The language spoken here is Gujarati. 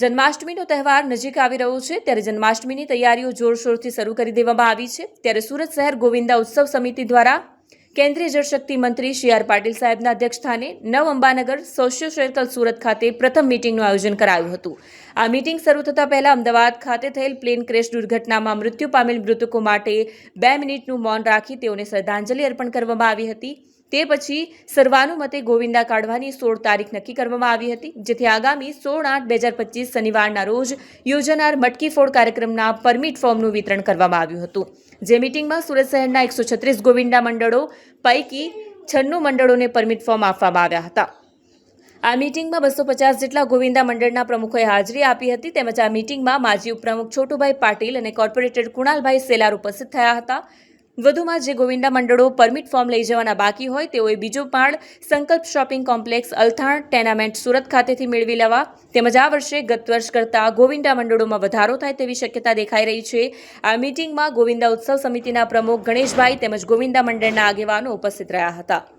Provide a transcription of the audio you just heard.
જન્માષ્ટમીનો તહેવાર નજીક આવી રહ્યો છે, ત્યારે જન્માષ્ટમીની તૈયારીઓ જોરશોરથી શરૂ કરી દેવામાં આવી છે. ત્યારે સુરત શહેર ગોવિંદા ઉત્સવ સમિતિ દ્વારા કેન્દ્રીય જળશક્તિ મંત્રી સી આર પાટીલ સાહેબના અધ્યક્ષસ્થાને નવ અંબાનગર સોશિયો સર્કલ સુરત ખાતે પ્રથમ મીટિંગનું આયોજન કરાયું હતું. આ મીટિંગ શરૂ થતાં પહેલા અમદાવાદ ખાતે થયેલ પ્લેન ક્રેશ દુર્ઘટનામાં મૃત્યુ પામેલ મૃતકો માટે બે મિનિટનું મૌન રાખી તેઓને શ્રદ્ધાંજલિ અર્પણ કરવામાં આવી હતી. તે પછી સર્વાનુમતે ગોવિંદા કાઢવાની સોળ તારીખ નક્કી કરવામાં આવી હતી, જેથી આગામી સોળ આઠ બે હજાર પચીસ શનિવારના રોજ યોજાનાર મટકી ફોડ કાર્યક્રમના પરમિટ ફોર્મનું વિતરણ કરવામાં આવ્યું હતું. જે મિટિંગમાં સુરત શહેરના એકસો છત્રીસ ગોવિંદા મંડળો પૈકી છન્નું મંડળોને પરમિટ ફોર્મ આપવામાં આવ્યા હતા. આ મિટિંગમાં બસો પચાસ જેટલા ગોવિંદા મંડળના પ્રમુખોએ હાજરી આપી હતી, તેમજ આ મિટિંગમાં માજી ઉપપ્રમુખ છોટુભાઈ પાટીલ અને કોર્પોરેટર કુણાલભાઈ સેલાર ઉપસ્થિત થયા હતા. વધુમાં જે ગોવિંદા મંડળો પરમિટ ફોર્મ લઈ જવાના બાકી હોય, તેઓએ બીજો Pal Sankalp shopping complex Althan tenement Surat ખાતેથી મેળવી લેવા. તેમજ આ વર્ષે ગત વર્ષ કરતાં ગોવિંદા મંડળોમાં વધારો થાય તેવી શક્યતા દેખાઈ રહી છે. આ મિટિંગમાં ગોવિંદા ઉત્સવ સમિતિના પ્રમુખ ગણેશભાઈ તેમજ ગોવિંદા મંડળના આગેવાનો ઉપસ્થિત રહ્યા હતા.